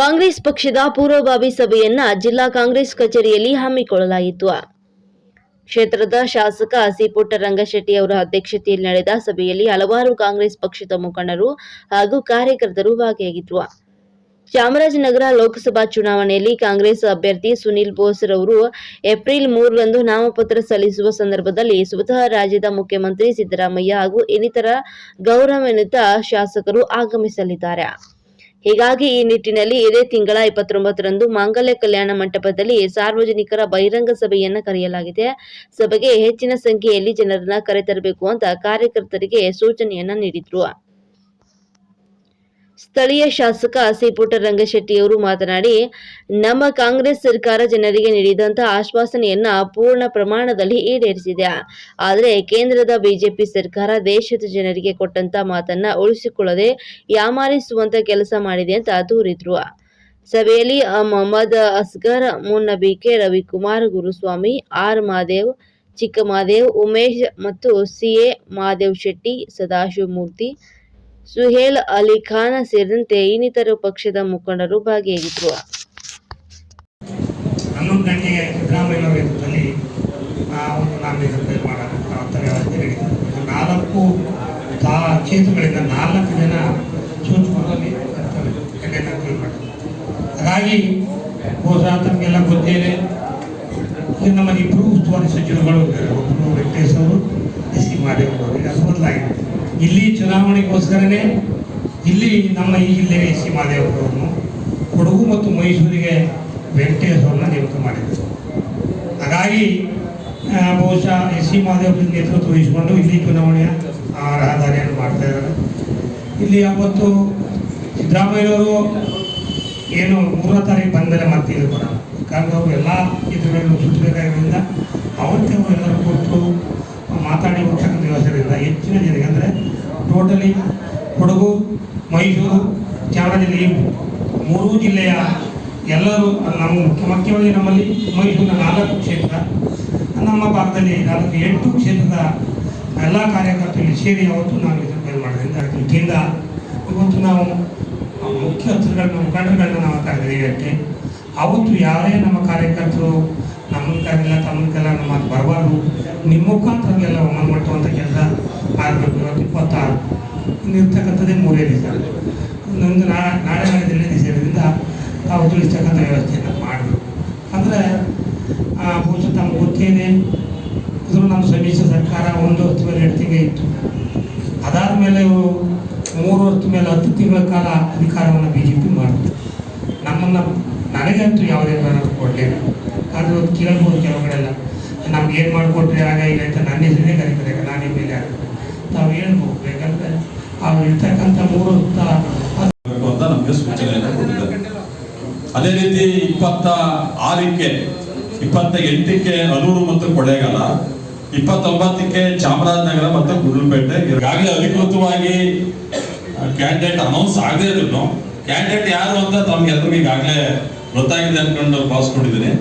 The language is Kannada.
ಕಾಂಗ್ರೆಸ್ ಪಕ್ಷದ ಪೂರ್ವಭಾವಿ ಸಭೆಯನ್ನ ಜಿಲ್ಲಾ ಕಾಂಗ್ರೆಸ್ ಕಚೇರಿಯಲ್ಲಿ ಹಮ್ಮಿಕೊಳ್ಳಲಾಗಿತ್ತು ಕ್ಷೇತ್ರದ ಶಾಸಕ ಸಿ ಪುಟ್ಟರಂಗಶೆಟ್ಟಿ ಅವರ ಅಧ್ಯಕ್ಷತೆಯಲ್ಲಿ ನಡೆದ ಸಭೆಯಲ್ಲಿ ಹಲವಾರು ಕಾಂಗ್ರೆಸ್ ಪಕ್ಷದ ಮುಖಂಡರು ಹಾಗೂ ಕಾರ್ಯಕರ್ತರು ಭಾಗಿಯಾಗಿದ್ದರು ಚಾಮರಾಜನಗರ ಲೋಕಸಭಾ ಚುನಾವಣೆಯಲ್ಲಿ ಕಾಂಗ್ರೆಸ್ ಅಭ್ಯರ್ಥಿ ಸುನಿಲ್ ಬೋಸ್ ರವರು ಏಪ್ರಿಲ್ ಮೂರರಂದು ನಾಮಪತ್ರ ಸಲ್ಲಿಸುವ ಸಂದರ್ಭದಲ್ಲಿ ಸ್ವತಃ ರಾಜ್ಯದ ಮುಖ್ಯಮಂತ್ರಿ ಸಿದ್ದರಾಮಯ್ಯ ಹಾಗೂ ಇನ್ನಿತರ ಗೌರವಾನ್ವಿತ ಶಾಸಕರು ಆಗಮಿಸಲಿದ್ದಾರೆ. ಹೀಗಾಗಿ ಈ ನಿಟ್ಟಿನಲ್ಲಿ ಇದೇ ತಿಂಗಳ ಇಪ್ಪತ್ತೊಂಬತ್ತರಂದು ಮಾಂಗಲ್ಯ ಕಲ್ಯಾಣ ಮಂಟಪದಲ್ಲಿ ಸಾರ್ವಜನಿಕರ ಬಹಿರಂಗ ಸಭೆಯನ್ನ ಕರೆಯಲಾಗಿದೆ. ಸಭೆಗೆ ಹೆಚ್ಚಿನ ಸಂಖ್ಯೆಯಲ್ಲಿ ಜನರನ್ನ ಕರೆತರಬೇಕು ಅಂತ ಕಾರ್ಯಕರ್ತರಿಗೆ ಸೂಚನೆಯನ್ನ ನೀಡಿದ್ರು. ಸ್ಥಳೀಯ ಶಾಸಕ ಸಿಪುಟ ರಂಗಶೆಟ್ಟಿಯವರು ಮಾತನಾಡಿ, ನಮ್ಮ ಕಾಂಗ್ರೆಸ್ ಸರ್ಕಾರ ಜನರಿಗೆ ನೀಡಿದಂತಹ ಆಶ್ವಾಸನೆಯನ್ನ ಪೂರ್ಣ ಪ್ರಮಾಣದಲ್ಲಿ ಈಡೇರಿಸಿದೆ ಆದರೆ ಕೇಂದ್ರದ ಬಿಜೆಪಿ ಸರ್ಕಾರ ದೇಶದ ಜನರಿಗೆ ಕೊಟ್ಟಂತ ಮಾತನ್ನ ಉಳಿಸಿಕೊಳ್ಳದೆ ಯಾಮಾರಿಸುವಂತ ಕೆಲಸ ಮಾಡಿದೆ ಅಂತ ದೂರಿದ್ರು ಸಭೆಯಲ್ಲಿ. ಮೊಹಮ್ಮದ್ ಅಸ್ಗರ್ ಮುನ್ನಬಿಕೆ ರವಿಕುಮಾರ್, ಗುರುಸ್ವಾಮಿ, ಆರ್ ಮಾದೇವ್, ಚಿಕ್ಕಮಾದೇವ್, ಉಮೇಶ್ ಮತ್ತು ಸಿಎ ಮಾದೇವ್ ಶೆಟ್ಟಿ, ಸದಾಶಿವಮೂರ್ತಿ ಸುಹೇಲ್ ಅಲಿ ಖಾನ್ ಸೇರಿದಂತೆ ಇನ್ನಿತರ ಪಕ್ಷದ ಮುಖಂಡರು ಭಾಗಿಯಾಗಿದ್ದರು ನಾಲ್ಕು ಕ್ಷೇತ್ರಗಳಿಂದ ನಾಲ್ಕು ಜನ ಹಾಗಾಗಿ ಗೊತ್ತೇನೆ ಇದು. ಇಬ್ಬರು ಉಸ್ತುವಾರಿ ಸಚಿವರುಗಳು ಇದ್ದಾರೆ ಒಬ್ಬರು ವೆಂಕಟೇಶ್ ಅವರು ಎಸ್ ಸಿ ಮಾದೇವ್ ಅವರು ಈಗ ಅದು ಬದಲಾಗಿದೆ ಇಲ್ಲಿ ಚುನಾವಣೆಗೋಸ್ಕರನೇ ಇಲ್ಲಿ ನಮ್ಮ ಈ ಸಿ ಮಾದೇವ್ ಅವರನ್ನು ಕೊಡಗು ಮತ್ತು ಮೈಸೂರಿಗೆ ವೆಂಕಟೇಶ್ ಅವ್ರನ್ನ ನೇಮಕ ಮಾಡಿದರು. ಹಾಗಾಗಿ ಬಹುಶಃ ಎಸ್ ಸಿ ಮಾದೇವ್ ನೇತೃತ್ವ ವಹಿಸಿಕೊಂಡು ಇಲ್ಲಿ ಚುನಾವಣೆಯ ರಹದಾರಿಯನ್ನು ಮಾಡ್ತಾ ಇದ್ದಾರೆ. ಇಲ್ಲಿ ಅವತ್ತು ಸಿದ್ದರಾಮಯ್ಯವರು ಏನು ಮೂರನೇ ತಾರೀಕು ಬಂದರೆ ಮತ್ತೆ ಇದು ಕೂಡ. ಕಾರಣ ಅವರು ಎಲ್ಲ ಇದ್ರಗಳನ್ನು ಸುತ್ತಬೇಕಾಗಿರೋದ್ರಿಂದ ಅವತ್ತೇ ಎಲ್ಲರೂ ಕೊಟ್ಟು ಮಾತಾಡಿ ಹೋಗ್ತಕ್ಕಂಥ ವ್ಯವಸ್ಥೆಯಿಂದ ಹೆಚ್ಚಿನ ಜನರಿಗೆ ಅಂದರೆ ಟೋಟಲಿ ಕೊಡಗು, ಮೈಸೂರು, ಚಾಮರಾಜನಗರಿ ಮೂರು ಜಿಲ್ಲೆಯ ಎಲ್ಲರೂ ನಮ್ಮ ಮುಖ್ಯ ಮುಖ್ಯವಾಗಿ ನಮ್ಮಲ್ಲಿ ಮೈಸೂರಿನ ನಾಲ್ಕು ಕ್ಷೇತ್ರ, ನಮ್ಮ ಭಾಗದಲ್ಲಿ ನಾಲ್ಕು ಎಂಟು ಕ್ಷೇತ್ರದ ಎಲ್ಲ ಕಾರ್ಯಕರ್ತರಲ್ಲಿ ಸೇರಿ ಅವತ್ತು ನಾವು ಇದನ್ನು ಮಾಡೋದ್ರಿಂದ ಇದರಿಂದ ಇವತ್ತು ನಾವು ಮುಖ್ಯ ಹತ್ರಗಳನ್ನ ಮುಖಂಡರುಗಳನ್ನ ನಾವು ಕರೆದಿದ್ದೀವಿ ಅವತ್ತು ಯಾರೇ ನಮ್ಮ ಕಾರ್ಯಕರ್ತರು ನಮ್ಮ ಕರೆದಿಲ್ಲ ತಮ್ಮ ನಮ್ಮ ಬರಬಾರ್ದು. ನಿಮ್ಮ ಮುಖಾಂತರ ಎಲ್ಲ ಕೆಲಸ ಆಗಬೇಕು ಇವತ್ತು ಇಪ್ಪತ್ತಾರು ಇನ್ನಿರ್ತಕ್ಕಂಥದ್ದೇ ಮೂರೇ ದಿವಸ ನಾ, ನಾಳೆ ನಾಳೆ ದಿವಸ ಇರೋದ್ರಿಂದ ತಾವು ತಿಳಿಸ್ತಕ್ಕಂಥ ವ್ಯವಸ್ಥೆಯನ್ನು ಮಾಡಬೇಕು. ಅಂದರೆ ಬಹುಶಃ ತಮ್ಮ ಗೊತ್ತೇನೆ ಇದ್ರೂ ನಮ್ಮ ಸಮ್ಮಿಶ್ರ ಸರ್ಕಾರ ಒಂದು ವರ್ಷ ಮೇಲೆ ಎರಡು ತಿಂಗಳು ಇತ್ತು. ಅದಾದ ಮೇಲೆ ಮೂರು ವರ್ಷ ಮೇಲೆ ಹತ್ತು ತಿಂಗಳ ಕಾಲ ಅಧಿಕಾರವನ್ನು ಬಿ ಜೆ ಪಿ ಮಾಡಿತು. ನಮ್ಮನ್ನು ನನಗಂತೂ ಯಾವುದೇ ಕಾರಣ ಕೊಡಲಿಲ್ಲ. ಆದರೆ ಇವತ್ತು ಕೇಳ್ಬೋದು ಕೆಲವು ಕಡೆ ಎಲ್ಲ ನಮ್ಗೆ ಏನು ಮಾಡಿಕೊಟ್ರೆ ಆಗ ಇಲ್ಲ ಅಂತ ನನ್ನ ಹೆಸರೇ ಕರೀತಾರೆ ನಾನೇ ಮೇಲೆ ತಾವು ಹೇಳ್ಬೋದು ಬೇಕಂದ್ರೆ ಅವ್ರು ಇರ್ತಕ್ಕಂಥ ಮೂರು ಅಂತ ನಮಗೆ ಸೂಚನೆ ಕೊಟ್ಟಿದ್ದಾರೆ. ಅದೇ ರೀತಿ ಇಪ್ಪತ್ತ ಆರಕ್ಕೆ, ಇಪ್ಪತ್ತ ಎಂಟಕ್ಕೆ ಅನೂರು ಮತ್ತು ಕೊಡೆಗಾಲ ಇಪ್ಪತ್ತೊಂಬತ್ತಕ್ಕೆ ಚಾಮರಾಜನಗರ ಮತ್ತು ಗುಂಡ್ಲುಪೇಟೆ. ಈಗಾಗಲೇ ಅಧಿಕೃತವಾಗಿ ಕ್ಯಾಂಡಿಡೇಟ್ ಅನೌನ್ಸ್ ಆಗದೇ ಇದ್ರು ಕ್ಯಾಂಡಿಡೇಟ್ ಯಾರು ಅಂತ ತಮ್ಗೆ ಎಲ್ರಿಗೂ ಈಗಾಗಲೇ ಗೊತ್ತಾಗಿದೆ ಅನ್ಕೊಂಡು ಭಾವಿಸ್ಕೊಂಡಿದ್ದೀನಿ